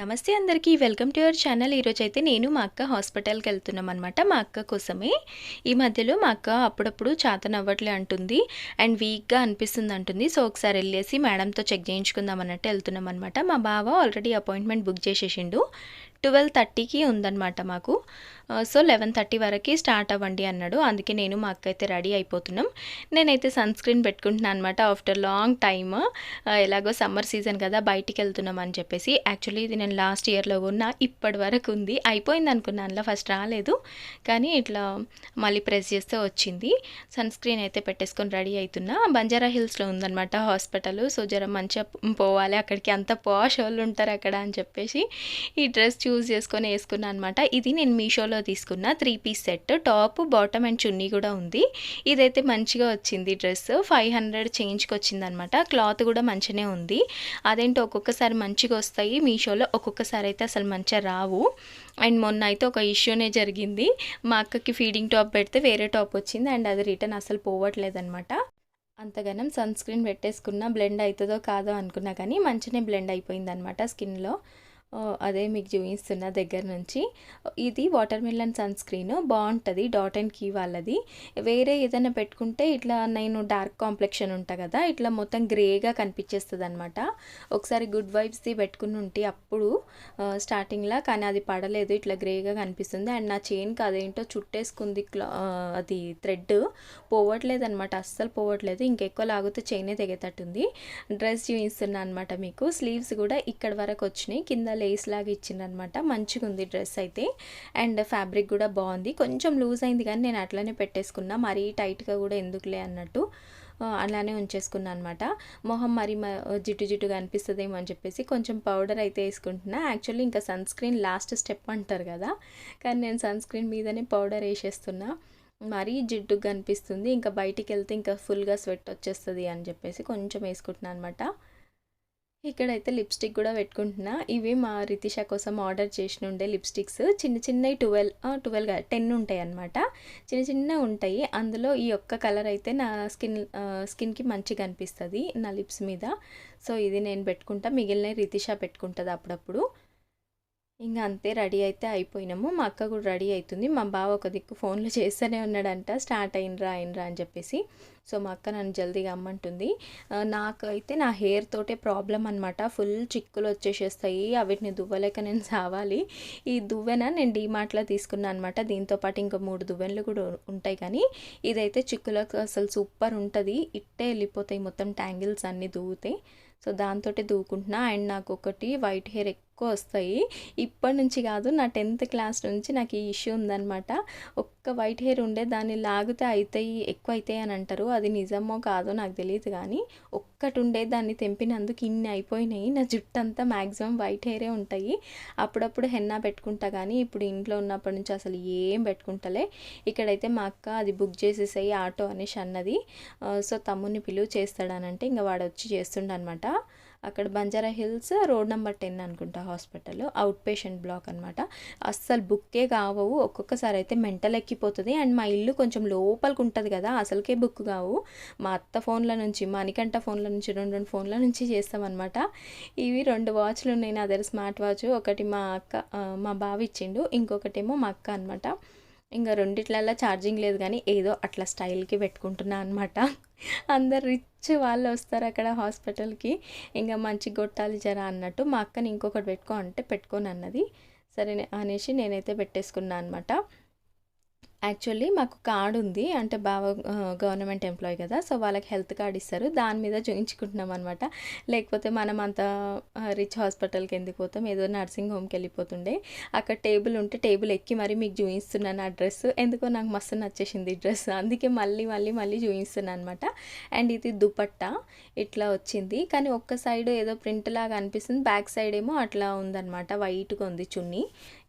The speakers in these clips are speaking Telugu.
నమస్తే అందరికీ వెల్కమ్ టు యువర్ ఛానల్. ఈరోజు అయితే నేను మా అక్క హాస్పిటల్కి వెళ్తున్నాం అనమాట మా అక్క కోసమే. ఈ మధ్యలో మా అక్క అప్పుడప్పుడు చేతన నవ్వట్లే అంటుంది అండ్ వీక్గా అనిపిస్తుంది అంటుంది. సో ఒకసారి వెళ్ళేసి మేడంతో చెక్ చేయించుకుందాం అన్నట్టు వెళ్తున్నాం అనమాట మా బావ ఆల్రెడీ అపాయింట్మెంట్ బుక్ చేసేసిండు. ట్వెల్వ్ థర్టీకి ఉందన్నమాట మాకు. సో లెవెన్ థర్టీ వరకు స్టార్ట్ అవ్వండి అన్నాడు. అందుకే నేను మా అక్క అయితే రెడీ అయిపోతున్నాం. నేనైతే సన్ స్క్రీన్ పెట్టుకుంటున్నాను అనమాట ఆఫ్టర్ లాంగ్ టైమ్. ఎలాగో సమ్మర్ సీజన్ కదా బయటికి వెళ్తున్నాం అని చెప్పేసి. యాక్చువల్లీ ఇది నేను లాస్ట్ ఇయర్లో ఉన్న ఇప్పటి వరకు ఉంది. అయిపోయింది అనుకున్నాను అందులో ఫస్ట్ రాలేదు. కానీ ఇట్లా మళ్ళీ ప్రెస్ చేస్తే వచ్చింది. సన్ స్క్రీన్ అయితే పెట్టేసుకొని రెడీ అవుతున్నా బంజారా హిల్స్లో ఉందన్నమాట హాస్పిటల్. సో జర మంచిగా పోవాలి అక్కడికి అంత పాష్ వాళ్ళు ఉంటారు అక్కడ అని చెప్పేసి ఈ డ్రెస్ చూస్ చేసుకొని వేసుకున్నాను అనమాట ఇది నేను మీషోలో తీసుకున్న three piece set top bottom and చున్నీ కూడా ఉంది. ఇదైతే మంచిగా వచ్చింది డ్రెస్. ఫైవ్ హండ్రెడ్ చేంజ్కి వచ్చిందనమాట క్లాత్ కూడా మంచిగానే ఉంది. అదేంటో ఒక్కొక్కసారి మంచిగా వస్తాయి. మీషోలో ఒక్కొక్కసారి అయితే అసలు మంచిగా రావు. అండ్ మొన్న అయితే ఒక ఇష్యూనే జరిగింది. మా అక్కకి ఫీడింగ్ టాప్ పెడితే వేరే టాప్ వచ్చింది. అండ్ అది రిటర్న్ అసలు పోవట్లేదనమాట అంతగానం సన్ స్క్రీన్ పెట్టేసుకున్న. బ్లెండ్ అవుతుందో కాదో అనుకున్నా కానీ మంచినే బ్లెండ్ అయిపోయింది అనమాట స్కిన్లో. అదే మీకు చూపిస్తున్న దగ్గర నుంచి. ఇది వాటర్ మిలన్ సన్ స్క్రీన్ బాగుంటుంది. డాట్ అండ్ కీ వాళ్ళది. వేరే ఏదైనా పెట్టుకుంటే ఇట్లా నేను డార్క్ కాంప్లెక్షన్ ఉంటా కదా ఇట్లా మొత్తం గ్రేగా కనిపించేస్తుంది అనమాట ఒకసారి గుడ్ వైబ్స్ది పెట్టుకుని ఉంటే అప్పుడు స్టార్టింగ్లో కానీ అది పడలేదు ఇట్లా గ్రేగా కనిపిస్తుంది. అండ్ నా చైన్కి అదేంటో చుట్టేసుకుంది క్లా అది థ్రెడ్ పోవట్లేదు అనమాట అస్సలు పోవట్లేదు. ఇంకెక్కువ లాగితే చైనే తెగేటట్టుంది. డ్రెస్ చూపిస్తున్నా అనమాట మీకు. స్లీవ్స్ కూడా ఇక్కడ వరకు వచ్చినాయి. కింద లేస్ లాగా ఇచ్చిందనమాట. మంచిగా ఉంది డ్రెస్ అయితే. అండ్ ఫ్యాబ్రిక్ కూడా బాగుంది. కొంచెం లూజ్ అయింది కానీ నేను అట్లనే పెట్టేసుకున్నా. మరీ టైట్గా కూడా ఎందుకులే అన్నట్టు అలానే ఉంచేసుకున్నాను అనమాట మొహం మరి జిట్టు జిట్టుగా అనిపిస్తుందేమో అని చెప్పేసి కొంచెం పౌడర్ అయితే వేసుకుంటున్నా. యాక్చువల్లీ ఇంకా సన్ స్క్రీన్ లాస్ట్ స్టెప్ అంటారు కదా. కానీ నేను సన్ స్క్రీన్ మీదనే పౌడర్ వేసేస్తున్నా. మరీ జిడ్డుగా అనిపిస్తుంది. ఇంకా బయటికి వెళ్తే ఇంకా ఫుల్గా స్వెట్ వచ్చేస్తుంది అని చెప్పేసి కొంచెం వేసుకుంటున్నాను అనమాట ఇక్కడైతే లిప్స్టిక్ కూడా పెట్టుకుంటున్నా. ఇవి మా రితిష కోసం ఆర్డర్ చేసిన ఉండే లిప్స్టిక్స్. చిన్న చిన్నవి ట్వెల్వ్ ట్వెల్వ్ టెన్ ఉంటాయి అనమాట చిన్న చిన్న ఉంటాయి. అందులో ఈ ఒక్క కలర్ అయితే నా స్కిన్ స్కిన్కి మంచిగా అనిపిస్తుంది నా లిప్స్ మీద. సో ఇది నేను పెట్టుకుంటా. మిగిలిన రితిష పెట్టుకుంటుంది అప్పుడప్పుడు. ఇంకా అంతే రెడీ అయితే అయిపోయినాము. మా అక్క కూడా రెడీ అవుతుంది మా బావ ఒక దిక్కు ఫోన్లో చేస్తూనే ఉన్నాడంట. స్టార్ట్ అయినరా అయినరా అని చెప్పేసి. సో మా అక్క నన్ను జల్దీగా అమ్మంటుంది నాకు అయితే నా హెయిర్ తోటే ప్రాబ్లం అనమాట ఫుల్ చిక్కులు వచ్చేసేస్తాయి. అవిటిని దువ్వలేక నేను సావాలి. ఈ దువ్వెన నేను డీమార్ట్లో తీసుకున్నాను అనమాట దీంతో పాటు ఇంకా మూడు దువ్వెనలు కూడా ఉంటాయి కానీ ఇదైతే చిక్కులకు అసలు సూపర్ ఉంటుంది. ఇట్టే వెళ్ళిపోతాయి మొత్తం ట్యాంగిల్స్ అన్నీ దువ్వుతాయి సో దాంతో దువ్వుకుంటున్నా. అండ్ నాకు ఒకటి వైట్ హెయిర్ ఎక్కువ వస్తాయి ఇప్పటి నుంచి కాదు నా టెన్త్ క్లాస్ నుంచి నాకు ఈ ఇష్యూ ఉందనమాట ఒక్క వైట్ హెయిర్ ఉండే దాన్ని లాగితే అవుతాయి ఎక్కువ అవుతాయి అని అంటారు. అది నిజమో కాదో నాకు తెలియదు కానీ ఒక్కటి ఉండే దాన్ని తెంపినందుకు ఇన్ని అయిపోయినాయి. నా జుట్టు అంతా మ్యాక్సిమం వైట్ హెయిరే ఉంటాయి. అప్పుడప్పుడు హెన్నా పెట్టుకుంటా కానీ ఇప్పుడు ఇంట్లో ఉన్నప్పటి నుంచి అసలు ఏం పెట్టుకుంటలే. ఇక్కడైతే మా అక్క అది బుక్ చేసేసాయి ఆటో అనేసి అన్నది. సో తమ్ముని పిలువ చేస్తాడనంటే ఇంకా వాడు వచ్చి చేస్తుండనమాట అక్కడ Banjara Hills road number ten అనుకుంటా హాస్పిటల్ అవుట్ పేషెంట్ బ్లాక్ అనమాట అస్సలు బుక్కే కావవు. ఒక్కొక్కసారి అయితే మెంటల్ ఎక్కిపోతుంది. అండ్ మా ఇల్లు కొంచెం లోపలికి ఉంటుంది కదా అసలుకే బుక్ కావు. మా అత్త ఫోన్ల నుంచి మణికంఠ ఫోన్ల నుంచి రెండు రెండు ఫోన్ల నుంచి చేస్తామన్నమాట. ఇవి రెండు వాచ్లు ఉన్నాయి నా దగ్గర స్మార్ట్ వాచ్. ఒకటి మా అక్క మా బావ ఇచ్చిండు. ఇంకొకటేమో మా అక్క అనమాట ఇంకా రెండిట్లల్లో ఛార్జింగ్ లేదు కానీ ఏదో అట్లా స్టైల్కి పెట్టుకుంటున్నా అనమాట అందరు రిచ్ వాళ్ళు వస్తారు అక్కడ హాస్పిటల్కి. ఇంకా మంచి గొట్టాలి జరా అన్నట్టు మా అక్కని ఇంకొకటి పెట్టుకో అంటే పెట్టుకోనన్నది. సరే అనేసి నేనైతే పెట్టేసుకున్నాను అనమాట యాక్చువల్లీ మాకు కార్డు ఉంది. అంటే బాగా గవర్నమెంట్ ఎంప్లాయీ కదా. సో వాళ్ళకి హెల్త్ కార్డ్ ఇస్తారు. దాని మీద చూయించుకుంటున్నాం అనమాట లేకపోతే మనం అంత రిచ్ హాస్పిటల్కి ఎందుకు పోతాం? ఏదో నర్సింగ్ హోమ్కి వెళ్ళిపోతుండే. అక్కడ టేబుల్ ఉంటే టేబుల్ ఎక్కి మరీ మీకు చూపిస్తున్నాను ఆ డ్రెస్. ఎందుకో నాకు మస్తు నచ్చేసింది డ్రెస్. అందుకే మళ్ళీ మళ్ళీ మళ్ళీ చూపిస్తున్నాను అనమాట అండ్ ఇది దుపట్టా. ఇట్లా వచ్చింది. కానీ ఒక్క సైడ్ ఏదో ప్రింట్ లాగా అనిపిస్తుంది. బ్యాక్ సైడ్ ఏమో అట్లా ఉందన్నమాట. వైట్గా ఉంది చున్నీ.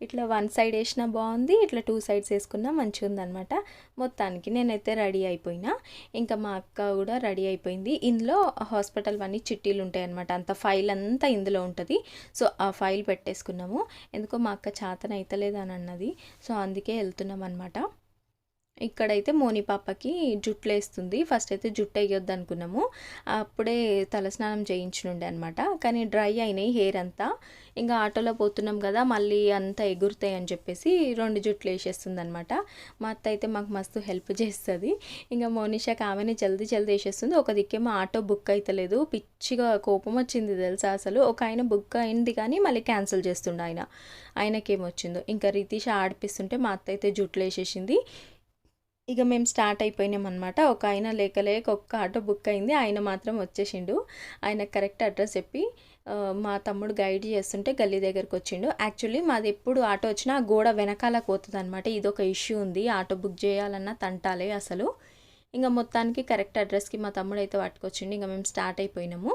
ఇట్లా వన్ సైడ్ వేసినా బాగుంది. ఇట్లా టూ సైడ్స్ వేసుకున్నా మంచిగా ఉందనమాట మొత్తానికి నేనైతే రెడీ అయిపోయినా. ఇంకా మా అక్క కూడా రెడీ అయిపోయింది. ఇందులో హాస్పిటల్ అన్నీ చిట్టీలు ఉంటాయి అనమాట అంత ఫైల్ అంతా ఇందులో ఉంటుంది. సో ఆ ఫైల్ పెట్టేసుకున్నాము. ఎందుకో మా అక్క చాతన అవుతలేదు అని అన్నది. సో అందుకే వెళ్తున్నాం అనమాట ఇక్కడైతే మోని పాపకి జుట్లు వేస్తుంది. ఫస్ట్ అయితే జుట్టు వేయొద్దు అనుకున్నాము. అప్పుడే తలస్నానం చేయించనుండే అనమాట కానీ డ్రై అయినాయి హెయిర్ అంతా. ఇంకా ఆటోలో పోతున్నాం కదా మళ్ళీ అంతా ఎగురుతాయి అని చెప్పేసి రెండు జుట్లు వేసేస్తుంది అనమాట మా అత్త అయితే మాకు మస్తు హెల్ప్ చేస్తుంది. ఇంకా మోనిషాకి ఆమెనే జల్దీ జల్దీ వేసేస్తుంది. ఒక దిక్కేమో ఆటో బుక్ అవుతలేదు పిచ్చిగా కోపం వచ్చింది తెలుసా అసలు. ఒక ఆయన బుక్ అయింది కానీ మళ్ళీ క్యాన్సిల్ చేస్తుండే ఆయన. ఆయనకేమొచ్చిందో ఇంకా రితీష్ ఆడిపిస్తుంటే మా అత్త అయితే జుట్లు వేసేసింది. ఇక మేము స్టార్ట్ అయిపోయినాం అనమాట ఒక ఆయన లేక లేక ఒక్క ఆటో బుక్ అయింది. ఆయన మాత్రం వచ్చేసిండు. ఆయన కరెక్ట్ అడ్రస్ చెప్పి మా తమ్ముడు గైడ్ చేస్తుంటే గల్లీ దగ్గరకు వచ్చిండు. యాక్చువల్లీ మాది ఎప్పుడు ఆటో వచ్చినా ఆ గోడ వెనకాల పోతుంది అనమాట ఇది ఒక ఇష్యూ ఉంది. ఆటో బుక్ చేయాలన్నా తంటాలే అసలు. ఇంకా మొత్తానికి కరెక్ట్ అడ్రస్కి మా తమ్ముడు అయితే పట్టుకొచ్చిండు. ఇంకా మేము స్టార్ట్ అయిపోయినాము.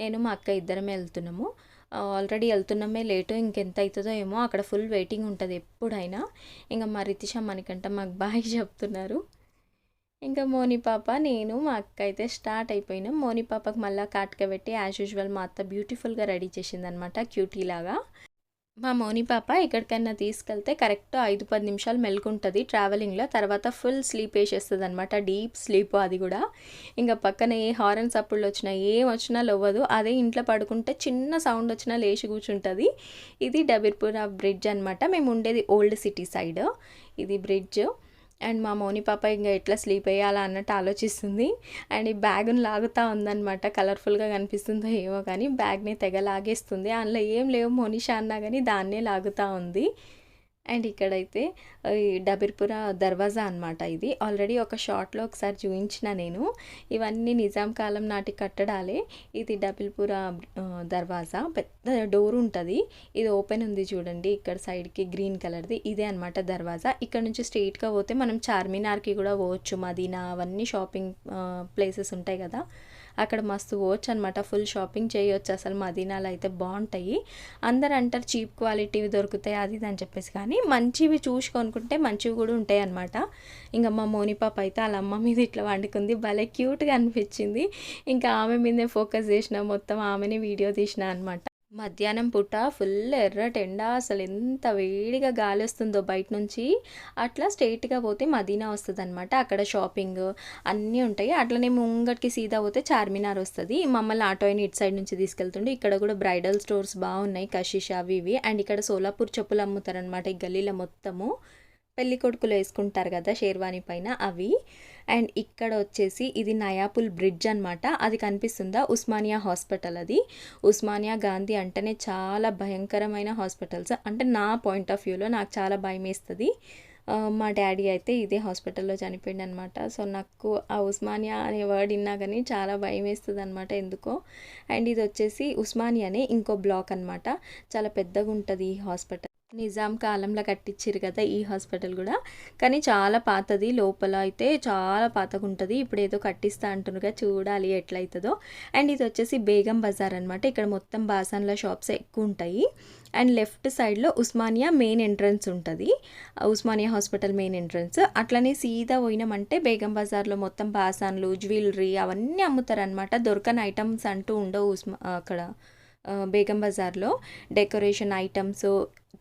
నేను మా అక్క ఇద్దరమే వెళ్తున్నాము. ఆల్రెడీ వెళ్తున్నామే లేటు ఇంకెంత అవుతుందో ఏమో అక్కడ ఫుల్ వెయిటింగ్ ఉంటుంది ఎప్పుడైనా. ఇంకా మా రితిష మనకంట మాకు బాయ్ చెప్తున్నారు. ఇంకా మోని పాప నేను మా అక్క అయితే స్టార్ట్ అయిపోయినాం. మోని పాపకు మళ్ళీ కాటుక పెట్టి యాజ్ యూజువల్ మా అత్త బ్యూటిఫుల్గా రెడీ చేసిందనమాట క్యూటీ లాగా. మా మోని పాప ఎక్కడికైనా తీసుకెళ్తే కరెక్ట్ ఐదు పది నిమిషాలు మెలుకుంటుంది ట్రావెలింగ్లో. తర్వాత ఫుల్ స్లీప్ వేసేస్తుంది అనమాట డీప్ స్లీప్ అది కూడా. ఇంకా పక్కన ఏ హారన్ సప్పుళ్ళు వచ్చినా ఏం వచ్చినా లవ్వదు. అదే ఇంట్లో పడుకుంటే చిన్న సౌండ్ వచ్చినా లేచి కూర్చుంటుంది. ఇది డబీర్పుర బ్రిడ్జ్ అనమాట మేము ఉండేది ఓల్డ్ సిటీ సైడ్. ఇది బ్రిడ్జ్. అండ్ మా మౌని పాప ఇంకా ఎట్లా స్లీప్ వేయాలా అన్నట్టు ఆలోచిస్తుంది. అండ్ ఈ బ్యాగ్ని లాగుతూ ఉందన్నమాట. కలర్ఫుల్గా కనిపిస్తుందో ఏమో కానీ బ్యాగ్ని తెగ లాగేస్తుంది. అందులో ఏం లేవు మోనిషా అన్నా కానీ దాన్నే లాగుతూ ఉంది. అండ్ ఇక్కడైతే ఈ దర్వాజా అనమాట ఇది. ఆల్రెడీ ఒక షార్ట్లో ఒకసారి చూపించిన నేను. ఇవన్నీ నిజాం కాలం నాటి కట్టడాలే. ఇది డబిల్పుర దర్వాజా. పెద్ద డోర్ ఉంటుంది. ఇది ఓపెన్ ఉంది చూడండి. ఇక్కడ సైడ్కి గ్రీన్ కలర్ది. ఇదే అనమాట దర్వాజా. ఇక్కడ నుంచి స్ట్రైట్గా పోతే మనం చార్మినార్కి కూడా పోవచ్చు. మదీనా అవన్నీ షాపింగ్ ప్లేసెస్ ఉంటాయి కదా. అక్కడ మస్తు పోవచ్చు అనమాట ఫుల్ షాపింగ్ చేయొచ్చు అసలు మదీనాలో అయితే బాగుంటాయి. అందరు అంటారు చీప్ క్వాలిటీవి దొరుకుతాయి అది ఇది అని చెప్పేసి. కానీ మంచివి చూసి కొనుక్కుంటే మంచివి కూడా ఉంటాయి అనమాట ఇంకా మా మోని పాప అయితే వాళ్ళ అమ్మ మీద ఇట్లా వండుకుంది. భలే క్యూట్గా అనిపించింది. ఇంకా ఆమె మీదే ఫోకస్ చేసిన మొత్తం ఆమెనే వీడియో తీసిన అనమాట మధ్యాహ్నం పూట ఫుల్ ఎర్రటి ఎండ అసలు ఎంత వేడిగా గాలి వస్తుందో బయట నుంచి. అట్లా స్ట్రైట్గా పోతే మదీనా వస్తుంది అనమాట అక్కడ షాపింగ్ అన్నీ ఉంటాయి. అట్లనే ముంగటికి సీదా పోతే చార్మినార్ వస్తుంది. మమ్మల్ని ఆటో అయిన ఇటు సైడ్ నుంచి తీసుకెళ్తుండే. ఇక్కడ కూడా బ్రైడల్ స్టోర్స్ బాగున్నాయి కషిష్ అవి ఇవి. అండ్ ఇక్కడ సోలాపూర్ చెప్పులు అమ్ముతారనమాట ఈ గల్లీలో మొత్తము. పెళ్ళి కొడుకులు వేసుకుంటారు కదా షేర్వాణి పైన అవి. అండ్ ఇక్కడ వచ్చేసి ఇది నయాపుల్ బ్రిడ్జ్ అనమాట అది కనిపిస్తుందా? ఉస్మానియా హాస్పిటల్ అది. ఉస్మానియా గాంధీ అంటేనే చాలా భయంకరమైన హాస్పిటల్స్. అంటే నా పాయింట్ ఆఫ్ వ్యూలో నాకు చాలా భయం వేస్తుంది మా డాడీ అయితే ఇదే హాస్పిటల్లో చనిపోయింది అనమాట సో నాకు ఆ ఉస్మానియా అనే వర్డ్ విన్నా కానీ చాలా భయం వేస్తుంది అనమాట ఎందుకో. అండ్ ఇది వచ్చేసి ఉస్మానియానే ఇంకో బ్లాక్ అనమాట చాలా పెద్దగా ఉంటుంది ఈ హాస్పిటల్. నిజాం కాలంలో కట్టించారు కదా ఈ హాస్పిటల్ కూడా. కానీ చాలా పాతది. లోపల అయితే చాలా పాతగా ఉంటుంది. ఇప్పుడు ఏదో కట్టిస్తా అంటున్నారుగా చూడాలి ఎట్లయితుందో. అండ్ ఇది వచ్చేసి బేగం బజార్ అనమాట ఇక్కడ మొత్తం బాసాన్ల షాప్స్ ఎక్కువ ఉంటాయి. అండ్ లెఫ్ట్ సైడ్లో ఉస్మానియా మెయిన్ ఎంట్రన్స్ ఉంటుంది. Osmania hospital main entrance. అట్లనే సీదా పోయినామంటే బేగం బజార్లో మొత్తం బాసాన్లు జ్యువెలరీ అవన్నీ అమ్ముతారనమాట దొరకని ఐటమ్స్ అంటూ ఉండవు ఉస్మా అక్కడ బేగం బజార్లో. Decoration items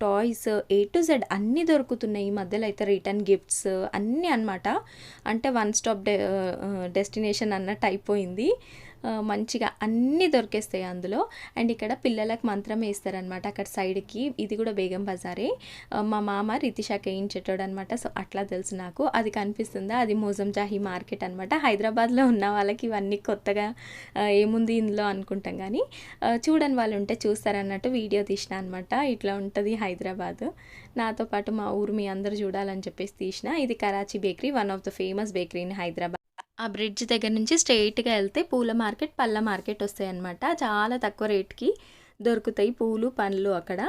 toys A to Z అన్నీ దొరుకుతున్నాయి. ఈ మధ్యలో అయితే రిటర్న్ గిఫ్ట్స్ అన్నీ అన్నమాట. అంటే వన్ స్టాప్ డె డెస్టినేషన్ అన్నట్టు అయిపోయింది. మంచిగా అన్నీ దొరికేస్తాయి అందులో. అండ్ ఇక్కడ పిల్లలకు మంత్రం వేస్తారనమాట అక్కడ సైడ్కి. ఇది కూడా బేగం బజారే. మా మామ రితిషాకి వేయించేటోడు అనమాట సో అట్లా తెలుసు నాకు. అది కనిపిస్తుందా? అది మోజం జాహీ మార్కెట్ అనమాట హైదరాబాద్లో ఉన్న వాళ్ళకి ఇవన్నీ కొత్తగా ఏముంది ఇందులో అనుకుంటాం కానీ చూడని వాళ్ళు ఉంటే చూస్తారన్నట్టు వీడియో తీసిన అనమాట ఇట్లా ఉంటుంది హైదరాబాద్. నాతో పాటు మా ఊరు మీ అందరూ చూడాలని చెప్పేసి తీసిన. ఇది Karachi bakery one of the famous bakery in Hyderabad. ఆ బ్రిడ్జ్ దగ్గర నుంచి స్ట్రైట్గా వెళ్తే పూల మార్కెట్ పళ్ళ మార్కెట్ వస్తాయి అన్నమాట చాలా తక్కువ రేట్కి దొరుకుతాయి పూలు పండ్లు అక్కడ.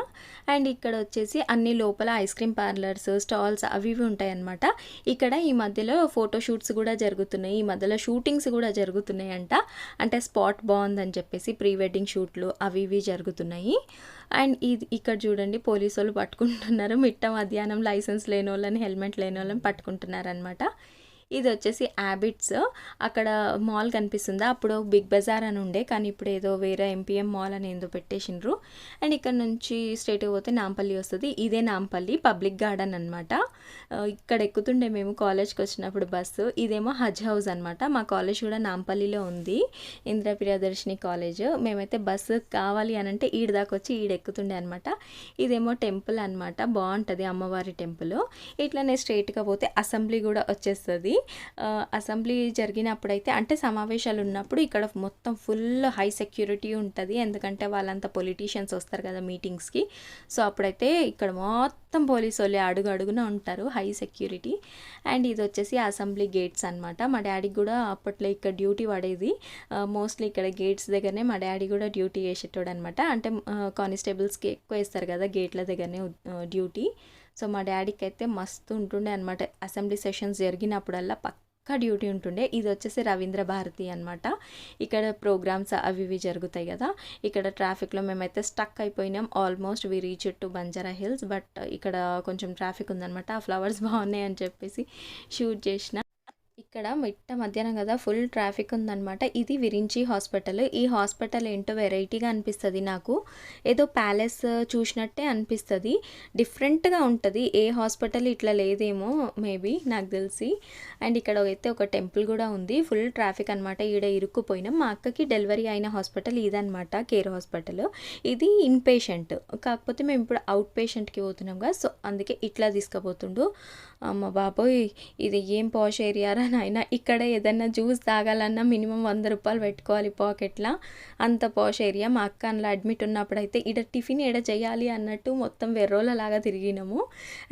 అండ్ ఇక్కడ వచ్చేసి అన్ని లోపల ఐస్ క్రీమ్ పార్లర్స్ స్టాల్స్ అవి ఇవి ఉంటాయన్నమాట. ఇక్కడ ఈ మధ్యలో ఫోటో షూట్స్ కూడా జరుగుతున్నాయి. ఈ మధ్యలో షూటింగ్స్ కూడా జరుగుతున్నాయి అంట అంటే స్పాట్ బాగుందని చెప్పేసి ప్రీ వెడ్డింగ్ షూట్లు అవి ఇవి జరుగుతున్నాయి. అండ్ ఇది ఇక్కడ చూడండి పోలీసు వాళ్ళు పట్టుకుంటున్నారు. మిట్ట మధ్యాహ్నం లైసెన్స్ లేని వాళ్ళని హెల్మెట్ లేని వాళ్ళని పట్టుకుంటున్నారు అనమాట ఇది వచ్చేసి యాబిట్స్ అక్కడ మాల్ కనిపిస్తుందా. అప్పుడు బిగ్ బజార్ అని ఉండే. కానీ ఇప్పుడు ఏదో వేరే ఎంపీఎం మాల్ అని ఏందో పెట్టేసిండ్రు. అండ్ ఇక్కడ నుంచి స్ట్రైట్గా పోతే నాంపల్లి వస్తుంది. ఇదే నాంపల్లి పబ్లిక్ గార్డెన్ అనమాట ఇక్కడ ఎక్కుతుండే మేము కాలేజ్కి వచ్చినప్పుడు బస్సు ఇదేమో హజ్ హౌస్ అనమాట మా కాలేజ్ కూడా నాంపల్లిలో ఉంది. ఇందిరా ప్రియదర్శిని కాలేజ్ మేమైతే బస్సు కావాలి అని అంటే ఈడ దాకా వచ్చి ఈడ ఎక్కుతుండే అనమాట ఇదేమో టెంపుల్ అనమాట బాగుంటుంది అమ్మవారి టెంపుల్ ఇట్లానే స్ట్రైట్గా పోతే అసెంబ్లీ కూడా వచ్చేస్తుంది. అసెంబ్లీ జరిగినప్పుడైతే అంటే సమావేశాలు ఉన్నప్పుడు ఇక్కడ మొత్తం ఫుల్ హై సెక్యూరిటీ ఉంటుంది. ఎందుకంటే వాళ్ళంతా పొలిటీషియన్స్ వస్తారు కదా మీటింగ్స్కి. సో అప్పుడైతే ఇక్కడ మొత్తం పోలీసు వాళ్ళే అడుగు అడుగున ఉంటారు హై సెక్యూరిటీ. అండ్ ఇది వచ్చేసి అసెంబ్లీ గేట్స్ అనమాట మా డాడీకి కూడా అప్పట్లో ఇక్కడ డ్యూటీ పడేది. మోస్ట్లీ ఇక్కడ గేట్స్ దగ్గరనే మా డాడీ కూడా డ్యూటీ చేసేటోడు అనమాట అంటే కానిస్టేబుల్స్కి ఎక్కువ వేస్తారు కదా గేట్ల దగ్గరనే డ్యూటీ. సో మా డాడీకి అయితే మస్తు ఉంటుండే అనమాట అసెంబ్లీ సెషన్స్ జరిగినప్పుడల్లా పక్కా డ్యూటీ ఉంటుండే. ఇది వచ్చేసి రవీంద్ర భారతి అనమాట ఇక్కడ ప్రోగ్రామ్స్ అవి ఇవి జరుగుతాయి కదా. ఇక్కడ ట్రాఫిక్లో మేమైతే స్టక్ అయిపోయినాం. Almost we reach to Banjara Hills. But ఇక్కడ కొంచెం ట్రాఫిక్ ఉందనమాట ఆ ఫ్లవర్స్ బాగున్నాయి అని చెప్పేసి షూట్ చేసిన. ఇక్కడ మిట్ట మధ్యాహ్నం కదా ఫుల్ ట్రాఫిక్ ఉందనమాట ఇది విరించి హాస్పిటల్. ఈ హాస్పిటల్ ఏంటో వెరైటీగా అనిపిస్తుంది నాకు. ఏదో ప్యాలెస్ చూసినట్టే అనిపిస్తుంది. డిఫరెంట్గా ఉంటుంది. ఏ హాస్పిటల్ ఇట్లా లేదేమో మేబీ నాకు తెలిసి. అండ్ ఇక్కడ అయితే ఒక టెంపుల్ కూడా ఉంది. ఫుల్ ట్రాఫిక్ అనమాట ఈడ ఇరుక్కుపోయినాం. మా అక్కకి డెలివరీ అయిన హాస్పిటల్ ఇదనమాట కేర్ హాస్పిటల్. ఇది ఇన్ పేషెంట్. కాకపోతే మేము ఇప్పుడు అవుట్ పేషెంట్కి పోతున్నాం కదా సో అందుకే ఇట్లా తీసుకుపోతుండు. అమ్మ బాబోయ్ ఇది ఏం పాష్ ఏరియారా అయినా ఇక్కడ ఏదైనా జ్యూస్ తాగాలన్నా మినిమం వంద రూపాయలు పెట్టుకోవాలి పాకెట్లా. అంత పాష్ ఏరియా. మా అక్క అందులో అడ్మిట్ ఉన్నప్పుడైతే ఇడ టిఫిన్ ఎడ చేయాలి అన్నట్టు మొత్తం వెర్రోలలాగా తిరిగినాము.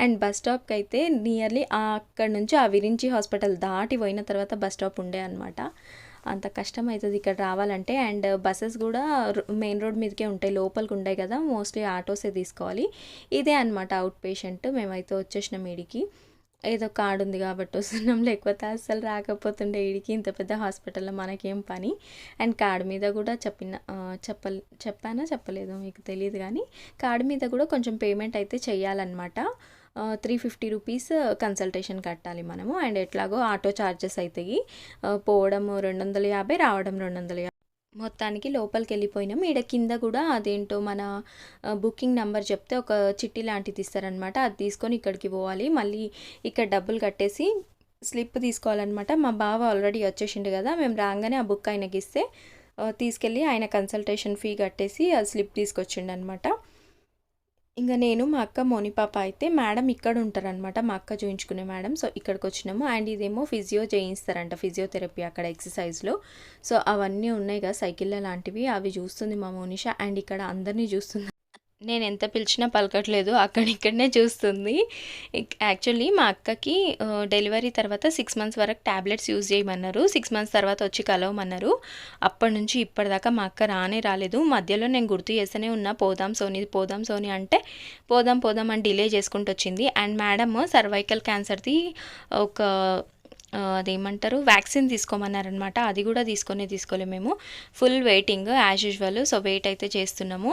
అండ్ బస్ స్టాప్కి అయితే నియర్లీ అక్కడ నుంచి ఆ విరించి హాస్పిటల్ దాటి పోయిన తర్వాత బస్ స్టాప్ ఉండే అనమాట అంత కష్టం అవుతుంది ఇక్కడ రావాలంటే. అండ్ బస్సెస్ కూడా మెయిన్ రోడ్ మీదకే ఉంటాయి. లోపలికి ఉండే కదా. మోస్ట్లీ ఆటోసే తీసుకోవాలి. ఇదే అనమాట అవుట్ పేషెంట్. మేమైతే వచ్చేసిన మీడికి ఏదో కార్డు ఉంది కాబట్టి వస్తున్నాం. లేకపోతే అసలు రాకపోతుండే. ఈడికి ఇంత పెద్ద హాస్పిటల్లో మనకేం పని? అండ్ కార్డు మీద కూడా చెప్పిన చెప్ప చెప్పానా? చెప్పలేదు. మీకు తెలియదు కానీ కార్డు మీద కూడా కొంచెం పేమెంట్ అయితే చేయాలన్నమాట త్రీ ఫిఫ్టీ రూపీస్ కన్సల్టేషన్ కట్టాలి మనము. అండ్ ఎట్లాగో ఆటో ఛార్జెస్ అవుతాయి పోవడం రెండు వందల యాభై రావడం రెండు వందల యాభై. మొత్తానికి లోపలికి వెళ్ళిపోయినాం ఈడ కింద కూడా అదేంటో మన బుకింగ్ నెంబర్ చెప్తే ఒక చిట్టి లాంటిది ఇస్తారనమాట అది తీసుకొని ఇక్కడికి పోవాలి. మళ్ళీ ఇక్కడ డబ్బులు కట్టేసి స్లిప్ తీసుకోవాలన్నమాట. మా బావ ఆల్రెడీ వచ్చేసిండు కదా మేము రాగానే ఆ బుక్ ఆయనకి ఇస్తే తీసుకెళ్ళి ఆయన కన్సల్టేషన్ ఫీ కట్టేసి ఆ స్లిప్ తీసుకొచ్చిండు అనమాట ఇంకా నేను మా అక్క మోనిపాప అయితే మేడం ఇక్కడ ఉంటారనమాట మా అక్క చూయించుకునే మేడం. సో ఇక్కడికి వచ్చినాము అండ్ ఇదేమో ఫిజియో చేయిస్తారంట. ఫిజియోథెరపీ అక్కడ ఎక్సర్సైజ్లో. సో అవన్నీ ఉన్నాయి కదా సైకిళ్ళ లాంటివి అవి చూస్తుంది మా మోనిషా. అండ్ ఇక్కడ అందరినీ చూస్తుంది నేను ఎంత పిలిచినా పలకట్లేదు అక్కడిక్కడనే చూస్తుంది. యాక్చువల్లీ మా అక్కకి డెలివరీ తర్వాత సిక్స్ మంత్స్ వరకు ట్యాబ్లెట్స్ యూజ్ చేయమన్నారు. సిక్స్ మంత్స్ తర్వాత వచ్చి కలవమన్నారు. అప్పటి నుంచి ఇప్పటిదాకా మా అక్క రానే రాలేదు. మధ్యలో నేను గుర్తు చేస్తూనే ఉన్నా పోదాం సోని పోదాం సోని అంటే పోదాం పోదాం అని డిలే చేసుకుంటూ వచ్చింది. అండ్ మేడమ్ సర్వైకల్ క్యాన్సర్ది ఒక అదేమంటారు? వ్యాక్సిన్ తీసుకోమన్నారనమాట అది కూడా తీసుకొని తీసుకోలేము మేము. Full waiting as usual so wait అయితే చేస్తున్నాము.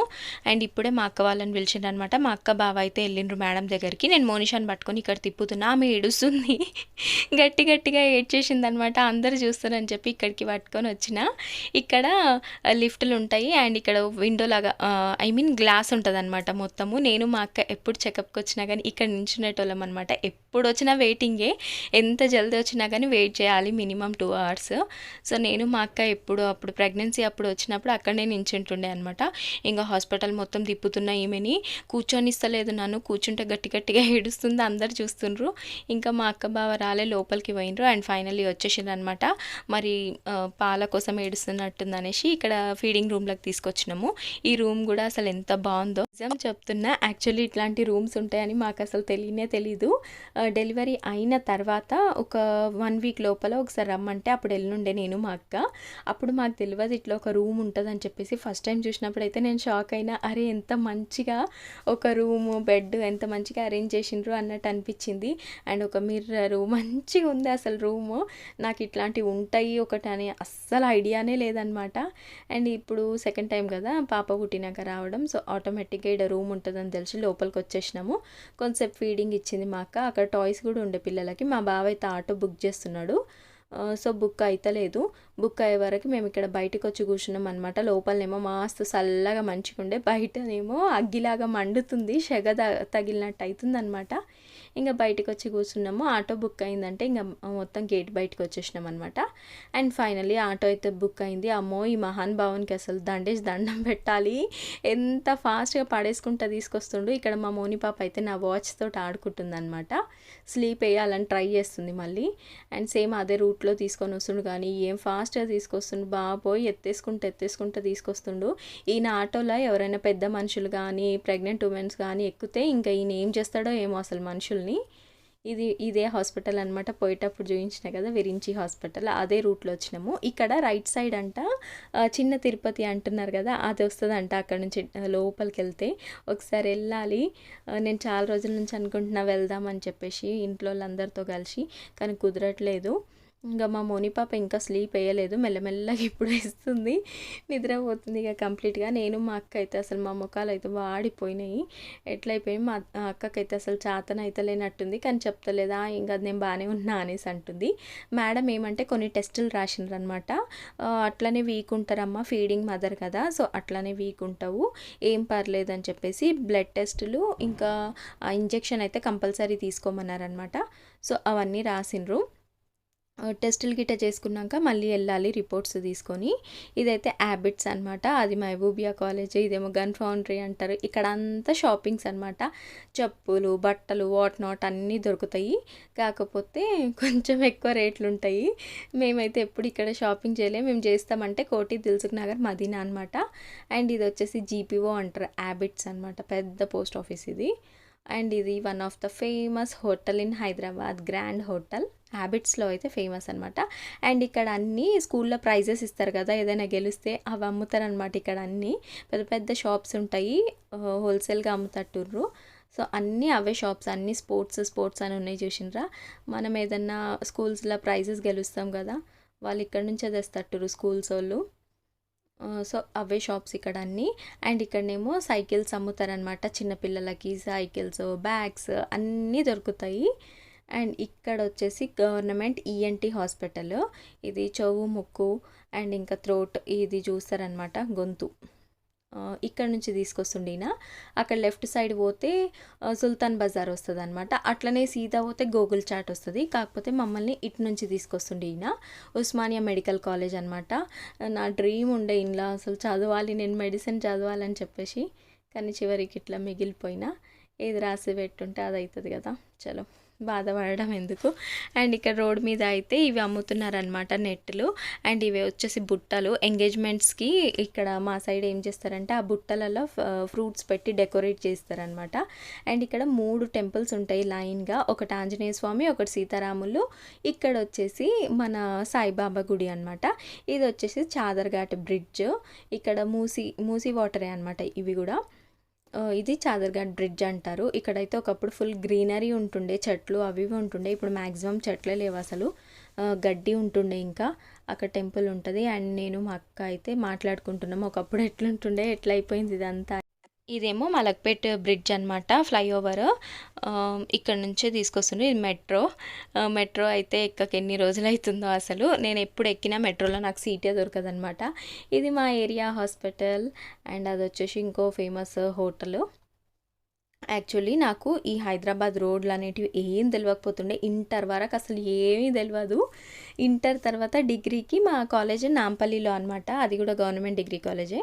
అండ్ ఇప్పుడే మా అక్క వాళ్ళని పిలిచిండ్రనమాట మా అక్క బావ అయితే వెళ్ళిండ్రు మేడం దగ్గరికి. నేను మోనిషాని పట్టుకొని ఇక్కడ తిప్పుతున్నా. ఆమె ఏడుస్తుంది. గట్టి గట్టిగా ఏడ్చేసింది అనమాట అందరు చూస్తారని చెప్పి ఇక్కడికి పట్టుకొని వచ్చిన. ఇక్కడ లిఫ్ట్లు ఉంటాయి. అండ్ ఇక్కడ విండో లాగా ఐ మీన్ గ్లాస్ ఉంటుంది అనమాట మొత్తము. నేను మా అక్క ఎప్పుడు చెకప్కి వచ్చినా కానీ ఇక్కడ నించునేటోళ్ళం అనమాట ఎప్పుడు వచ్చినా వెయిటింగే. ఎంత జల్దీ వచ్చినా కానీ వెయిట్ చేయాలి మినిమం టూ అవర్స్. సో నేను మా అక్క ఎప్పుడు అప్పుడు ప్రెగ్నెన్సీ అప్పుడు వచ్చినప్పుడు అక్కడనే నించుంటుండే అనమాట ఇంకా హాస్పిటల్ మొత్తం తిప్పుతున్న ఈమెని. కూర్చొనిస్తలేదు నన్ను. కూర్చుంటే గట్టి గట్టిగా ఏడుస్తుంది. అందరు చూస్తుండ్రు. ఇంకా మా అక్క బావ రాలే లోపలికి పోయినరు అండ్ ఫైనల్లీ వచ్చేసిండ్రు అనమాట మరి పాల కోసం ఏడుస్తున్నట్టుంది అనేసి ఇక్కడ ఫీడింగ్ రూమ్లోకి తీసుకొచ్చినాము. ఈ రూమ్ కూడా అసలు ఎంత బాగుందో. నిజం చెప్తున్నా యాక్చువల్లీ ఇట్లాంటి రూమ్స్ ఉంటాయని మాకు అసలు తెలియనే తెలీదు. డెలివరీ అయిన తర్వాత ఒక వన్ వీక్ లోపల ఒకసారి రమ్మంటే అప్పుడు ఎల్లుండే నేను మా అక్క. అప్పుడు మాకు తెలియదు ఇట్లా ఒక రూమ్ ఉంటుంది అని చెప్పేసి ఫస్ట్ టైం చూసినప్పుడు అయితే నేను షాక్ అయినా అరే ఎంత మంచిగా ఒక రూము బెడ్ ఎంత మంచిగా అరేంజ్ చేసిండ్రు అన్నట్టు అనిపించింది. అండ్ ఒక మిర్రర్ మంచిగా ఉంది అసలు రూము. నాకు ఇట్లాంటివి ఉంటాయి ఒకటి అని అస్సలు ఐడియానే లేదనమాట. అండ్ ఇప్పుడు సెకండ్ టైం కదా పాప పుట్టినాక రావడం సో ఆటోమేటిక్గా ఇక్కడ రూమ్ ఉంటుందని తెలిసి లోపలికి వచ్చేసినాము. కొంతసేపు ఫీడింగ్ ఇచ్చింది మా అక్క. అక్కడ టాయ్స్ కూడా ఉండే పిల్లలకి. మా బావ అయితే ఆటో బుక్ చేసి చేస్తున్నాడు. సో బుక్ అయితలేదు. బుక్ అయ్యే వరకు మేము ఇక్కడ బయటకు వచ్చి కూర్చున్నాం అనమాట లోపలనేమో మస్తు చల్లగా మంచిగా ఉండే బయటనేమో అగ్గిలాగా మండుతుంది. సెగ త- తగిలినట్టు అవుతుంది అనమాట ఇంకా బయటకు వచ్చి కూర్చున్నాము. ఆటో బుక్ అయిందంటే ఇంకా మొత్తం గేట్ బయటకు వచ్చేసినాం అనమాట అండ్ ఫైనలీ ఆటో అయితే బుక్ అయింది. అమ్మో ఈ మహాన్ భావన్కి అసలు దండేసి దండం పెట్టాలి. ఎంత ఫాస్ట్గా పడేసుకుంటా తీసుకొస్తుండు. ఇక్కడ మా మోని పాప అయితే నా వాచ్ తోటి ఆడుకుంటుంది అనమాట స్లీప్ వేయాలని ట్రై చేస్తుంది మళ్ళీ. అండ్ సేమ్ అదే రూట్లో తీసుకొని వస్తుండు. కానీ ఏం ఫాస్ట్గా తీసుకొస్తుండు? బాబోయ్ ఎత్తేసుకుంటూ ఎత్తేసుకుంటూ తీసుకొస్తుండు. ఈయన ఆటోలో ఎవరైనా పెద్ద మనుషులు కానీ ప్రెగ్నెంట్ ఉమెన్స్ కానీ ఎక్కితే ఇంకా ఈయన ఏం చేస్తాడో ఏమో అసలు మనుషుల్ని. ఇది ఇదే హాస్పిటల్ అనమాట పోయేటప్పుడు చూపించిన కదా విరించి హాస్పిటల్. అదే రూట్లో వచ్చినాము. ఇక్కడ రైట్ సైడ్ అంట చిన్న తిరుపతి అంటున్నారు కదా అది వస్తుందంట అక్కడ నుంచి లోపలికి వెళ్తే ఒకసారి వెళ్ళాలి. నేను చాలా రోజుల నుంచి అనుకుంటున్నా వెళ్దామని చెప్పేసి ఇంట్లో వాళ్ళందరితో కలిసి కానీ కుదరట్లేదు. ఇంకా మా మోని పాప ఇంకా స్లీప్ వేయలేదు మెల్లమెల్లగా ఇప్పుడు వేస్తుంది. నిద్రపోతుంది ఇక కంప్లీట్గా. నేను మా అక్క అయితే అసలు మా ముఖాలు అయితే వాడిపోయినాయి. ఎట్లయిపోయి మా అక్కకి అక్కకైతే అసలు చాతన అయితే లేనట్టుంది. కానీ చెప్తలేదా? ఇంకా నేను బాగానే ఉన్నా అనేసి అంటుంది. మేడం ఏమంటే కొన్ని టెస్టులు రాసినారు అనమాట అట్లనే వీక్ ఉంటారమ్మా ఫీడింగ్ మదర్ కదా సో అట్లనే వీక్ ఉంటావు. ఏం పర్లేదు అని చెప్పేసి బ్లడ్ టెస్టులు ఇంకా ఇంజెక్షన్ అయితే కంపల్సరీ తీసుకోమన్నారనమాట. సో అవన్నీ రాసిండ్రు టెస్టులు గిట్ట చేసుకున్నాక మళ్ళీ వెళ్ళాలి రిపోర్ట్స్ తీసుకొని. ఇదైతే హ్యాబిట్స్ అనమాట అది మహబూబియా కాలేజ్ ఇదేమో గన్ ఫౌండరీ అంటారు. ఇక్కడ అంతా షాపింగ్స్ అనమాట చెప్పులు బట్టలు వాట్ నాట్ అన్నీ దొరుకుతాయి. కాకపోతే కొంచెం ఎక్కువ రేట్లు ఉంటాయి. మేమైతే ఎప్పుడు ఇక్కడ షాపింగ్ చేయలేము మేము చేస్తామంటే కోటి దిల్సుఖ్ నగర్ మదీనా అనమాట అండ్ ఇది వచ్చేసి జీపీఓ అంటారు. హ్యాబిట్స్ అనమాట పెద్ద పోస్ట్ ఆఫీస్ ఇది. అండ్ ఇది one of the famous hotel in Hyderabad. Grand hotel. హ్యాబిట్స్లో అయితే ఫేమస్ అనమాట అండ్ ఇక్కడ అన్నీ స్కూల్లో ప్రైజెస్ ఇస్తారు కదా ఏదైనా గెలిస్తే అవి అమ్ముతారనమాట ఇక్కడ అన్నీ. పెద్ద పెద్ద షాప్స్ ఉంటాయి హోల్సేల్గా అమ్ముతట్టుర్రు సో అన్నీ అవే షాప్స్ అన్నీ స్పోర్ట్స్ స్పోర్ట్స్ అని ఉన్నాయి చూసినరా మనం ఏదన్నా స్కూల్స్లో ప్రైజెస్ గెలుస్తాం కదా వాళ్ళు ఇక్కడ నుంచే తెస్తట్టురు స్కూల్స్ వాళ్ళు. సో అవే షాప్స్ ఇక్కడ అన్నీ. అండ్ ఇక్కడనేమో సైకిల్స్ అమ్ముతారనమాట చిన్నపిల్లలకి సైకిల్స్ బ్యాగ్స్ అన్నీ దొరుకుతాయి. అండ్ ఇక్కడ వచ్చేసి గవర్నమెంట్ ఈఎన్టీ హాస్పిటల్. ఇది చెవు ముక్కు అండ్ ఇంకా థ్రోట్ ఇది చూస్తారనమాట గొంతు. ఇక్కడ నుంచి తీసుకొస్తుండే ఈయన. అక్కడ లెఫ్ట్ సైడ్ పోతే సుల్తాన్ బజార్ వస్తుంది అనమాట అట్లనే సీదా పోతే గోగుల్ చాట్ వస్తుంది. కాకపోతే మమ్మల్ని ఇటు నుంచి తీసుకొస్తుండే ఈయన. ఉస్మానియా మెడికల్ కాలేజ్ అనమాట. నా డ్రీమ్ ఉండే ఇంట్లో అసలు చదవాలి నేను మెడిసిన్ చదవాలని చెప్పేసి. కానీ చివరికి ఇట్లా మిగిలిపోయినా. ఏది రాసి పెట్టుంటే అది అవుతుంది కదా. చలో. బాధపడడం ఎందుకు? అండ్ ఇక్కడ రోడ్ మీద అయితే ఇవి అమ్ముతున్నారనమాట నెట్లు. అండ్ ఇవి వచ్చేసి బుట్టలు. ఎంగేజ్మెంట్స్కి ఇక్కడ మా సైడ్ ఏం చేస్తారంటే ఆ బుట్టలలో ఫ్రూట్స్ పెట్టి డెకరేట్ చేస్తారనమాట అండ్ ఇక్కడ మూడు టెంపుల్స్ ఉంటాయి లైన్గా. ఒకటి ఆంజనేయ స్వామి ఒకటి సీతారాములు. ఇక్కడ వచ్చేసి మన సాయిబాబా గుడి అనమాట ఇది వచ్చేసి చాదర్ఘాట్ బ్రిడ్జ్. ఇక్కడ మూసి మూసి వాటరే అనమాట ఇవి కూడా. ఇది చాదర్ఘాట్ బ్రిడ్జ్ అంటారు. ఇక్కడైతే ఒకప్పుడు ఫుల్ గ్రీనరీ ఉంటుండే చెట్లు అవి ఇవి ఉంటుండే. ఇప్పుడు మ్యాక్సిమం చెట్లే లేవు అసలు. గడ్డి ఉంటుండే ఇంకా. అక్కడ టెంపుల్ ఉంటుంది. అండ్ నేను మా అక్క అయితే మాట్లాడుకుంటున్నాము ఒకప్పుడు ఎట్లుంటుండే ఎట్లా అయిపోయింది ఇదంతా ఇదేమో మలక్పేట్ బ్రిడ్జ్ అనమాట ఫ్లైఓవర్. ఇక్కడ నుంచే తీసుకొస్తుంది ఇది మెట్రో. మెట్రో అయితే ఎక్కక ఎన్ని రోజులు అవుతుందో అసలు. నేను ఎప్పుడు ఎక్కినా మెట్రోలో నాకు సీటే దొరకదనమాట ఇది మా ఏరియా హాస్పిటల్ అండ్ అది వచ్చేసి ఇంకో ఫేమస్ హోటల్. యాక్చువల్లీ నాకు ఈ హైదరాబాద్ రోడ్లు అనేటివి ఏం తెలియకపోతుండే ఇంటర్ వరకు అసలు ఏమీ తెలియదు ఇంటర్ తర్వాత డిగ్రీకి మా కాలేజ్ నాంపల్లిలో అనమాట అది కూడా గవర్నమెంట్ డిగ్రీ కాలేజే.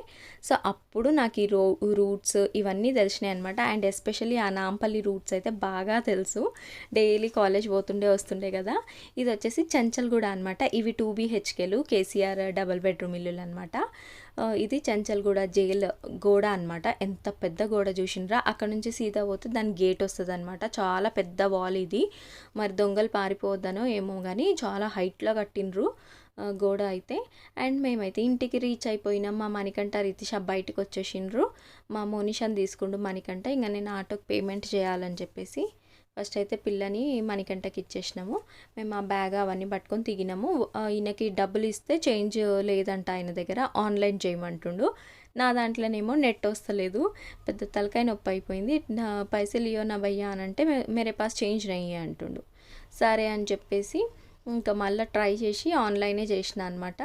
సో అప్పుడు నాకు ఈ రో రూట్స్ ఇవన్నీ తెలిసినాయి అనమాట అండ్ ఎస్పెషల్లీ ఆ నాంపల్లి రూట్స్ అయితే బాగా తెలుసు. డైలీ కాలేజ్ పోతుండే వస్తుండే కదా. ఇది వచ్చేసి చంచల్గూడ అనమాట ఇవి టూ బీహెచ్కేలు కేసీఆర్ డబల్ బెడ్రూమ్ ఇల్లులు అనమాట ఇది చంచల్గూడ జైల్ గోడ అనమాట ఎంత పెద్ద గోడ చూసినరా అక్కడ నుంచి సీదా పోతే దాని గేట్ వస్తుంది అనమాట చాలా పెద్ద వాల్ ఇది. మరి దొంగలు పారిపోవద్దనో ఏమో కానీ చాలా హైట్లో కట్టిండ్రు గోడ అయితే. అండ్ మేమైతే ఇంటికి రీచ్ అయిపోయినాం. మా మణికంఠ రితిష బయటకు వచ్చేసిండ్రు మా మోనిషాని తీసుకుండు మణికంఠ. ఇంకా నేను ఆటోకి పేమెంట్ చేయాలని చెప్పేసి ఫస్ట్ అయితే పిల్లని మణికంటకి ఇచ్చేసినాము. మేము ఆ బ్యాగ్ అవన్నీ పట్టుకొని దిగినాము ఈయనకి డబ్బులు ఇస్తే చేంజ్ లేదంట ఆయన దగ్గర ఆన్లైన్ చేయమంటుండు. నా దాంట్లోనేమో నెట్ వస్తలేదు పెద్ద తలకాయ నొప్పి అయిపోయింది. నా పైసలు ఇయో నా భయ్యా అని అంటే మేరే పాస్ చేంజ్ నయ్యి అంటుండు. సరే అని చెప్పేసి ఇంకా మళ్ళీ ట్రై చేసి ఆన్లైనే చేసిన అనమాట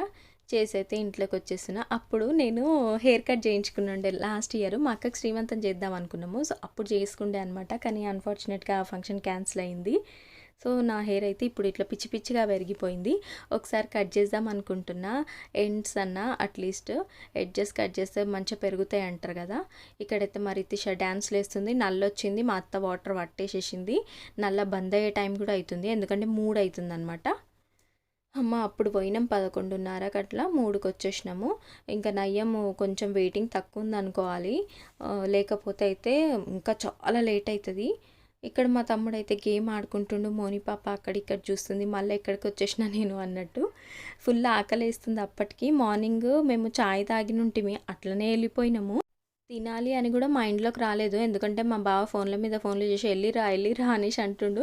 చేసి అయితే ఇంట్లోకి వచ్చేసిన అప్పుడు నేను హెయిర్ కట్ చేయించుకున్నాండే లాస్ట్ ఇయర్ మా అక్కకి శ్రీమంతం చేద్దాం అనుకున్నాము. సో అప్పుడు చేసుకుండే అనమాట కానీ అన్ఫార్చునేట్గా ఆ ఫంక్షన్ క్యాన్సిల్ అయింది. సో నా హెయిర్ అయితే ఇప్పుడు ఇట్లా పిచ్చి పిచ్చిగా పెరిగిపోయింది. ఒకసారి కట్ చేద్దాం అనుకుంటున్నా. ఎండ్స్ అన్న అట్లీస్ట్ ఎడ్జెస్ కట్ చేస్తే మంచిగా పెరుగుతాయి అంటారు కదా. ఇక్కడైతే మరి రితిష డ్యాన్స్ వేస్తుంది నల్ల వచ్చింది మా అత్త వాటర్ పట్టేసేసింది. నల్ల బంద్ అయ్యే టైం కూడా అవుతుంది. ఎందుకంటే మూడు అవుతుంది అనమాట అమ్మ అప్పుడు పోయినాం పదకొండున్నరకు అట్లా మూడుకి వచ్చేసినాము ఇంకా నయ్యము కొంచెం వెయిటింగ్ తక్కువ ఉంది అనుకోవాలి లేకపోతే అయితే ఇంకా చాలా లేట్ అవుతుంది ఇక్కడ మా తమ్ముడు అయితే గేమ్ ఆడుకుంటుండు మోని పాప అక్కడ ఇక్కడ చూస్తుంది మళ్ళీ ఎక్కడికి వచ్చేసిన నేను అన్నట్టు. ఫుల్ ఆకలి వేస్తుంది అప్పటికి. మార్నింగ్ మేము చాయ్ తాగినుంటిమి అట్లనే వెళ్ళిపోయినాము. తినాలి అని కూడా మా ఇంట్లోకి రాలేదు. ఎందుకంటే మా బావ ఫోన్ల మీద ఫోన్లు చేసి వెళ్ళిరా వెళ్ళిరా అనేసి అంటుండు.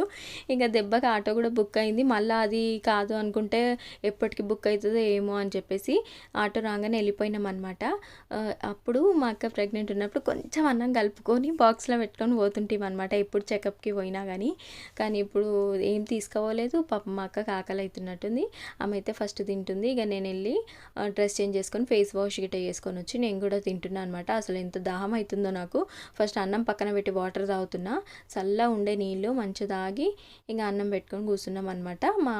ఇంకా దెబ్బకి ఆటో కూడా బుక్ అయింది. మళ్ళీ అది కాదు అనుకుంటే ఎప్పటికి బుక్ అవుతుందో ఏమో అని చెప్పేసి ఆటో రాగానే వెళ్ళిపోయినాం అనమాట అప్పుడు మా అక్క ప్రెగ్నెంట్ ఉన్నప్పుడు కొంచెం అన్నం కలుపుకొని బాక్స్లో పెట్టుకొని పోతుంటాం అనమాట ఎప్పుడు చెకప్కి పోయినా కానీ కానీ ఇప్పుడు ఏం తీసుకోవలేదు. పాప మా అక్క కాకలు అవుతున్నట్టుంది ఆమె అయితే ఫస్ట్ తింటుంది. ఇక నేను వెళ్ళి డ్రెస్ చేంజ్ చేసుకొని ఫేస్ వాష్ గిట్ట చేసుకొని వచ్చి నేను కూడా తింటున్నాను అనమాట అసలు ఎంత దాహం అవుతుందో నాకు. ఫస్ట్ అన్నం పక్కన పెట్టి వాటర్ తాగుతున్నా. చల్ల ఉండే నీళ్ళు మంచిగా తాగి ఇంకా అన్నం పెట్టుకొని కూర్చున్నాం అనమాట మా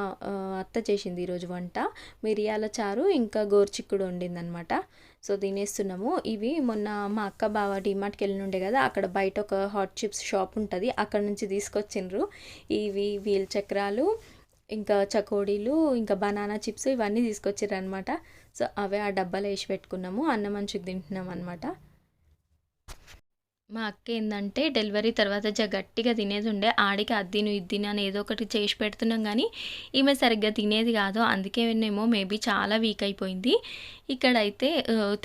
అత్త చేసింది ఈరోజు వంట. మిరియాల చారు ఇంకా గోర్చిక్కుడు వండిందనమాట సో తినేస్తున్నాము. ఇవి మొన్న మా అక్క బావ డిమార్ట్కి వెళ్ళినుండే కదా అక్కడ బయట ఒక హాట్ చిప్స్ షాప్ ఉంటుంది. అక్కడ నుంచి తీసుకొచ్చిండ్రు. ఇవి వీల్ చక్రాలు ఇంకా చకోడీలు ఇంకా బనానా చిప్స్ ఇవన్నీ తీసుకొచ్చారు అనమాట సో అవే ఆ డబ్బాలో వేసి పెట్టుకున్నాము. అన్నం మంచిగా తింటున్నాం అనమాట మా అక్క ఏంటంటే డెలివరీ తర్వాత జ గట్టిగా తినేది ఉండే. ఆడికి అది తిను ఇది అని ఏదో ఒకటి చేసి పెడుతున్నాం కానీ ఈమె సరిగ్గా తినేది కాదు. అందుకేనేమో మేబీ చాలా వీక్ అయిపోయింది. ఇక్కడైతే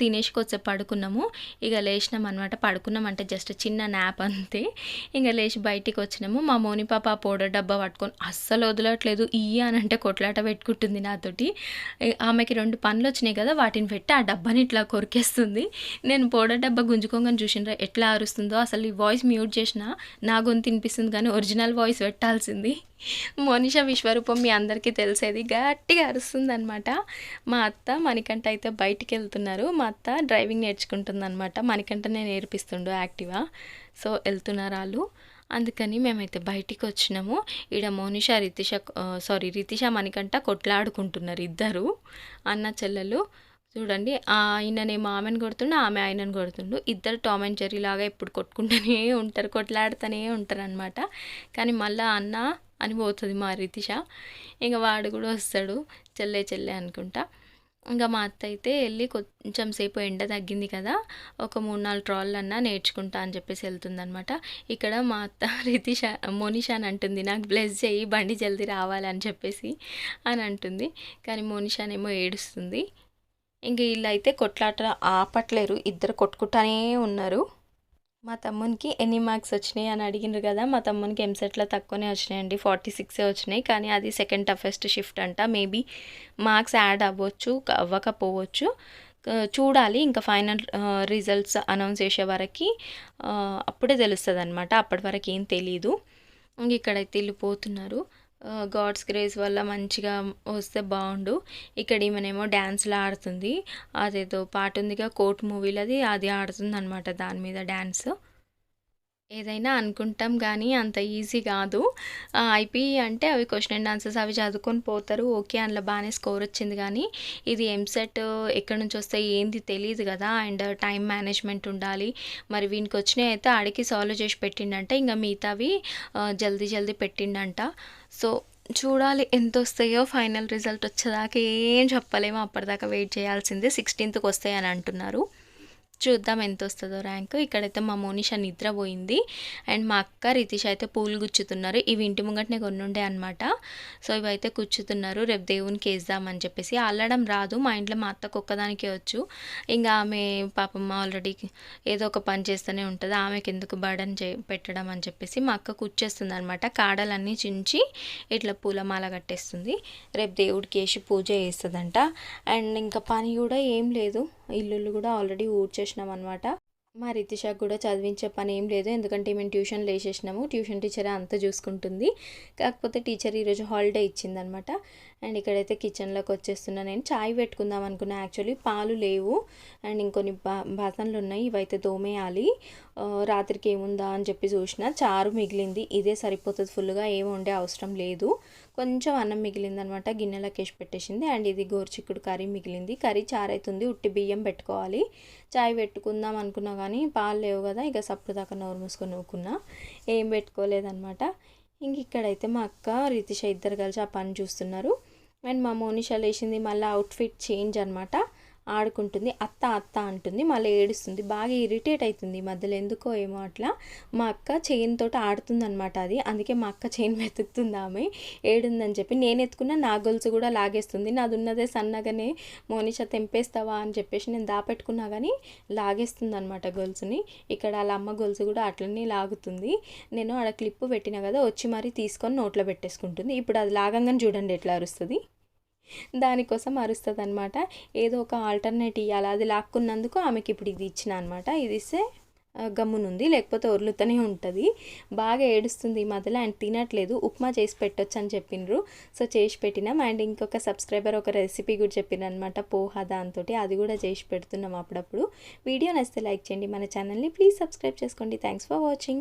తినేసి వచ్చే పడుకున్నాము. ఇక లేచినాం అనమాట పడుకున్నాం అంటే జస్ట్ చిన్న నాప్ అంతే. ఇంకా లేచి బయటికి వచ్చినాము. మా మోని పాప ఆ పౌడర్ డబ్బా పట్టుకొని అస్సలు వదలట్లేదు. ఇయ్య అని అంటే కొట్లాట పెట్టుకుంటుంది నాతోటి. ఆమెకి రెండు పనులు వచ్చినాయి కదా వాటిని పెట్టి ఆ డబ్బాని ఇట్లా కొరికేస్తుంది. నేను పౌడర్ డబ్బా గుంజుకోగానే చూసినరా ఎట్లా అరుస్తుందో. అసలు ఈ వాయిస్ మ్యూట్ చేసిన నా గొంతు వినిపిస్తుంది కానీ ఒరిజినల్ వాయిస్ పెట్టాల్సింది. మోనిషా విశ్వరూపం మీ అందరికీ తెలిసేది గట్టిగా అరుస్తుంది అనమాట మా అత్త మణికంఠ అయితే బయటికి వెళ్తున్నారు. మా అత్త డ్రైవింగ్ నేర్చుకుంటుందనమాట మణికంఠనే నేర్పిస్తుండు యాక్టివా. సో వెళ్తున్నారు వాళ్ళు. అందుకని మేమైతే బయటికి వచ్చినాము. ఈడ మోనిష రితిష సారీ రితిష మణికంఠ కొట్లాడుకుంటున్నారు ఇద్దరు అన్న చెల్లెలు. చూడండి ఆయననేమో ఆమెను కొడుతుండు ఆమె ఆయనను కొడుతుండు. ఇద్దరు టామ్ అండ్ జెర్రీ లాగా ఎప్పుడు కొట్టుకుంటూనే ఉంటారు కొట్లాడుతూనే ఉంటారు అనమాట కానీ మళ్ళీ అన్న అని పోతుంది మా రితిష. ఇంకా వాడు కూడా వస్తాడు చెల్లె చెల్లె అనుకుంటా. ఇంకా మా అత్త అయితే వెళ్ళి కొంచెం సేపు ఎండ తగ్గింది కదా ఒక మూడు నాలుగు ట్రాళ్ళు అన్నా నేర్చుకుంటా అని చెప్పేసి వెళ్తుందనమాట ఇక్కడ మా అత్త రితిష మోనిష అని అంటుంది నాకు బ్లెస్ చేయి బండి జల్దీ రావాలని చెప్పేసి అని అంటుంది. కానీ మోనిషానేమో ఏడుస్తుంది. ఇంక వీళ్ళు అయితే కొట్లాట ఆపట్లేరు ఇద్దరు కొట్టుకుంటానే ఉన్నారు. మా తమ్మునికి ఎన్ని మార్క్స్ వచ్చినాయి అని అడిగినారు కదా మా తమ్మునికి ఎంసెట్లో తక్కువనే వచ్చినాయండి ఫార్టీ సిక్సే వచ్చినాయి కానీ అది సెకండ్ టఫెస్ట్ షిఫ్ట్ అంట. మేబీ మార్క్స్ యాడ్ అవ్వచ్చు అవ్వకపోవచ్చు. చూడాలి ఇంకా ఫైనల్ రిజల్ట్స్ అనౌన్స్ చేసే వరకు అప్పుడే తెలుస్తుంది అనమాట అప్పటి వరకు ఏం తెలీదు. ఇంక ఇక్కడైతే వెళ్ళిపోతున్నారు. గాడ్స్ గ్రేస్ వల్ల మంచిగా వస్తే బాగుండు. ఇక్కడ ఈమెనేమో డ్యాన్స్లో ఆడుతుంది. అదేదో పాట ఉందిగా కోర్ట్ మూవీలో అది అది ఆడుతుంది అనమాట దాని మీద డ్యాన్స్ ఏదైనా అనుకుంటాం కానీ అంత ఈజీ కాదు. ఐపీఈ అంటే అవి క్వశ్చన్ అండ్ ఆన్సర్స్ అవి చదువుకొని పోతారు. ఓకే అందులో బాగానే స్కోర్ వచ్చింది కానీ ఇది ఎంసెట్ ఎక్కడి నుంచి వస్తాయి ఏంది తెలియదు కదా. అండ్ టైం మేనేజ్మెంట్ ఉండాలి. మరి వీనికి వచ్చినాయి అయితే ఆడికి సాల్వ్ చేసి పెట్టిండంట. ఇంకా మిగతావి జల్దీ జల్దీ పెట్టిండంట. సో చూడాలి ఎంత వస్తాయో ఫైనల్ రిజల్ట్ వచ్చేదాకా ఏం చెప్పలేము. అప్పటిదాకా వెయిట్ చేయాల్సిందే. సిక్స్టీన్త్కి వస్తాయి అని అంటున్నారు. చూద్దాం ఎంత వస్తుందో ర్యాంక్. ఇక్కడైతే మా మోనిష నిద్రపోయింది అండ్ మా అక్క రితిష్ అయితే పూలు గుచ్చుతున్నారు. ఇవి ఇంటి ముంగటనే కొన్నుండే అనమాట సో ఇవైతే కూర్చుతున్నారు. రేపు దేవునికి వేద్దామని చెప్పేసి. అల్లడం రాదు. మా ఇంట్లో మా అత్తకు ఒక్కదానికే వచ్చు. ఇంకా ఆమె పాపమ్మ ఆల్రెడీ ఏదో ఒక పని చేస్తూనే ఉంటుంది. ఆమెకి ఎందుకు బర్డన్ చే పెట్టడం అని చెప్పేసి మా అక్క కూర్చేస్తుంది అనమాట కాడలన్నీ చించి ఇట్లా పూలమాల కట్టేస్తుంది. రేపు దేవుడికి వేసి పూజ చేస్తుందంట. అండ్ ఇంకా పని కూడా ఏం లేదు. ఇల్లుళ్ళు కూడా ఆల్రెడీ ఊడ్చేసినాం అనమాట మా రితిషాకు కూడా చదివించే పని ఏం లేదు ఎందుకంటే మేము ట్యూషన్ వేసేసినాము ట్యూషన్ టీచర్ అంతా చూసుకుంటుంది. కాకపోతే టీచర్ ఈరోజు హాలిడే ఇచ్చిందనమాట అండ్ ఇక్కడైతే కిచెన్లోకి వచ్చేస్తున్నా. నేను చాయ్ పెట్టుకుందాం అనుకున్నా. యాక్చువల్లీ పాలు లేవు. అండ్ ఇంకొన్ని బా బాసనలు ఉన్నాయి. ఇవైతే తోమేయాలి. రాత్రికి ఏముందా అని చెప్పి చూసిన. చారు మిగిలింది. ఇదే సరిపోతుంది ఫుల్గా ఏమి ఉండే అవసరం లేదు. కొంచెం అన్నం మిగిలింది అనమాట గిన్నెలోకి వేసి పెట్టేసింది. అండ్ ఇది గోరుచిక్కుడు కర్రీ మిగిలింది. కర్రీ చారైతుంది ఉట్టి బియ్యం పెట్టుకోవాలి. చాయ్ పెట్టుకుందాం అనుకున్నా కానీ పాలు లేవు కదా ఇక సప్పుడు దాకా నోరు మూసుకొని నవ్వుకున్నా ఏం పెట్టుకోలేదనమాట. ఇంక ఇక్కడైతే మా అక్క రితిష ఇద్దరు కలిసి ఆ పని చూస్తున్నారు. అండ్ మా మోనిషా లేచింది మళ్ళీ అవుట్ఫిట్ చేంజ్ అనమాట. ఆడుకుంటుంది. అత్త అత్త అంటుంది. మళ్ళీ ఏడుస్తుంది. బాగా ఇరిటేట్ అవుతుంది మధ్యలో. ఎందుకో ఏమో అట్లా మా అక్క చైన్ తోటి ఆడుతుంది అనమాట అది. అందుకే మా అక్క చైన్ వెతుకుతుంది ఆమె. ఏడుందని చెప్పి నేను ఎత్తుకున్న నా గొలుసు కూడా లాగేస్తుంది. నాది ఉన్నదే సన్నగానే మోనిష తెంపేస్తావా అని చెప్పేసి నేను దాపెట్టుకున్నా కానీ లాగేస్తుంది అనమాట గొలుసుని. ఇక్కడ వాళ్ళ అమ్మ గొలుసు కూడా అట్లనే లాగుతుంది. నేను ఆడ క్లిప్ పెట్టిన కదా వచ్చి మరీ తీసుకొని నోట్లో పెట్టేసుకుంటుంది. ఇప్పుడు అది లాగంగానే చూడండి ఎట్లా అరుస్తుంది. దానికోసం అరుస్తుంది అనమాట ఏదో ఒక ఆల్టర్నేట్ ఇవ్వాలి అది లాక్కున్నందుకు ఆమెకి ఇప్పుడు ఇది ఇచ్చిన అనమాట ఇది ఇస్తే గమ్మునుంది. లేకపోతే ఒర్లుతూనే ఉంటుంది. బాగా ఏడుస్తుంది ఈ మధ్యలో అండ్ తినట్లేదు. ఉప్మా చేసి పెట్టొచ్చు అని చెప్పిండ్రు సో చేసి పెట్టినాం. అండ్ ఇంకొక సబ్స్క్రైబర్ ఒక రెసిపీ కూడా చెప్పిండ్రు అనమాట పోహా దాంతో అది కూడా చేసి పెడుతున్నాం అప్పుడప్పుడు. వీడియో నచ్చితే లైక్ చేయండి. మన ఛానల్ని ప్లీజ్ సబ్స్క్రైబ్ చేసుకోండి. Thanks for watching.